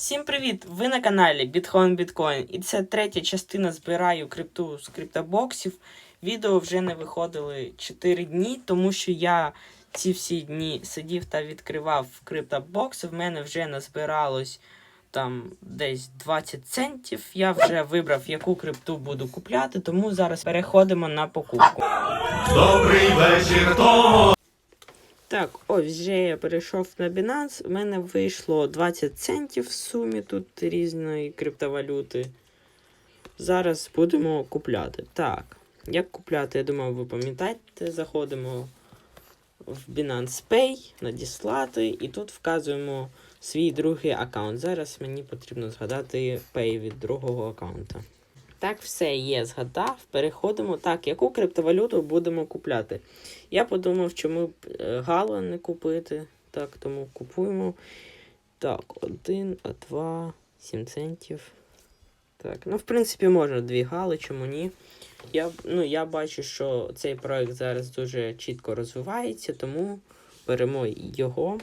Всім привіт! Ви на каналі Bitcoin Bitcoin. І це третя частина збираю крипту з криптобоксів. Відео вже не виходили 4 дні, тому що я ці всі дні сидів та відкривав криптобокси. В мене вже назбиралось там десь 20 центів. Я вже вибрав, яку крипту буду купляти, тому зараз переходимо на покупку. Добрий вечір! Так, ось вже я перейшов на Binance. У мене вийшло 20 центів в сумі тут різної криптовалюти. Зараз будемо купляти. Так, як купляти, я думаю, ви пам'ятаєте, заходимо в Binance Pay, надіслати, і тут вказуємо свій другий аккаунт. Зараз мені потрібно згадати Pay від другого аккаунта. Так, все є, згадав. Переходимо. Так, яку криптовалюту будемо купляти? Я подумав, чому б е, гало не купити. Так, тому купуємо. Так, один, а два, 7 центів. Так, ну, в принципі, можна дві гали, чому ні. Я, ну, я бачу, що цей проект зараз дуже чітко розвивається, тому беремо його.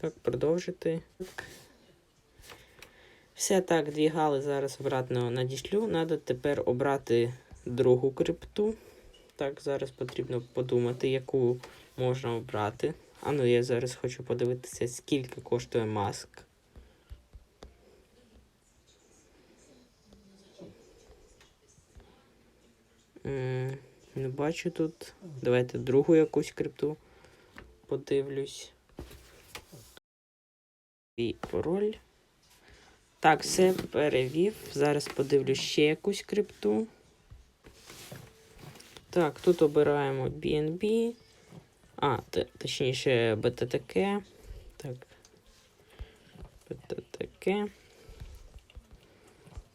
Так, продовжити. Все так, дві гали зараз обратно надішлю. Надо тепер обрати другу крипту. Так, зараз потрібно подумати, яку можна обрати. А ну я зараз хочу подивитися, скільки коштує маск. Не бачу тут. Давайте другу якусь крипту подивлюсь. І пароль. Так, все перевів. Зараз подивлюсь ще якусь крипту. Так, тут обираємо BNB. А, точніше, BTTK. Так. BTTK.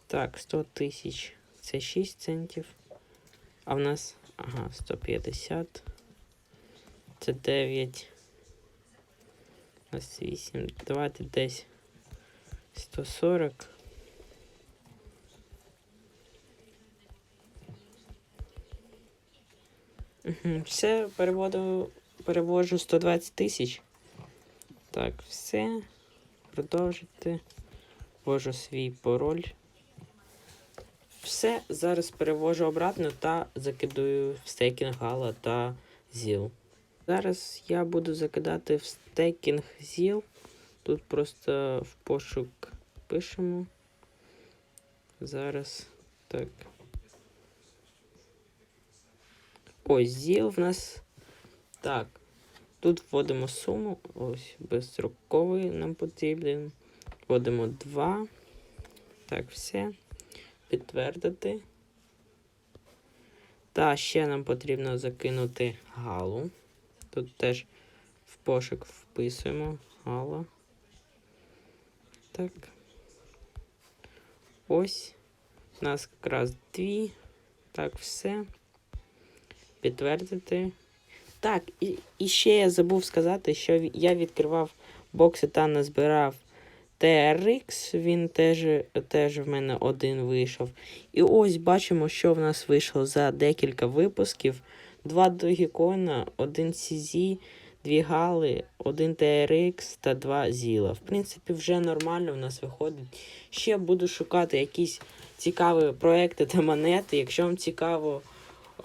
Так, 100 тисяч. Це 6 центів. А в нас. Ага, 150. Це 9. У нас 8. Давайте десь 140. Все, переводу, переводжу 120 тисяч. Так, все. Продовжити. Ввожу свій пароль. Все, зараз перевожу обратно та закидую в стейкінг Гала та ЗІЛ. Зараз я буду закидати в стейкінг ЗІЛ. Тут просто в пошук пишемо. Зараз так. Ось ЗІЛ в нас. Так. Тут вводимо суму. Ось безстроковий нам потрібен. Вводимо 2. Так, все. Підтвердити. Та ще нам потрібно закинути галу. Тут теж в пошук вписуємо гала. Так. Ось. У нас якраз дві. Так, все. Підтвердити. Так, і, і ще я забув сказати, що я відкривав бокси та назбирав TRX, він теж, теж в мене один вийшов. І ось бачимо, що в нас вийшло за декілька випусків. Два Dogecoin, один CZ, дві Гали, один TRX та два Зіла. В принципі, вже нормально в нас виходить. Ще буду шукати якісь цікаві проекти та монети. Якщо вам цікаво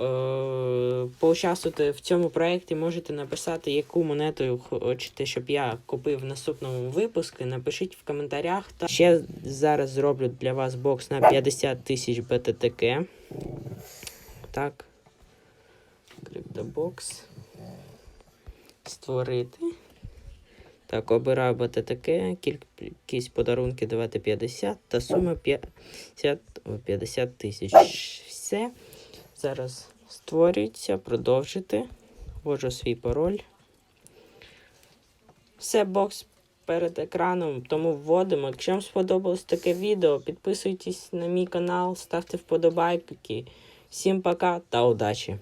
е- поучаствувати в цьому проєкті, можете написати, яку монету хочете, щоб я купив в наступному випуску. Напишіть в коментарях. Та ще зараз зроблю для вас бокс на 50 тисяч BTTK. Так. Криптобокс. Створити. Так, обираю BTTK, кількість подарунки давати 50 та сума 50 50 тисяч. Все. Зараз створюється, продовжити. Ввожу свій пароль. Все, бокс перед екраном, тому вводимо. Якщо вам сподобалось таке відео, підписуйтесь на мій канал, ставте вподобайки. Всім пока та удачі!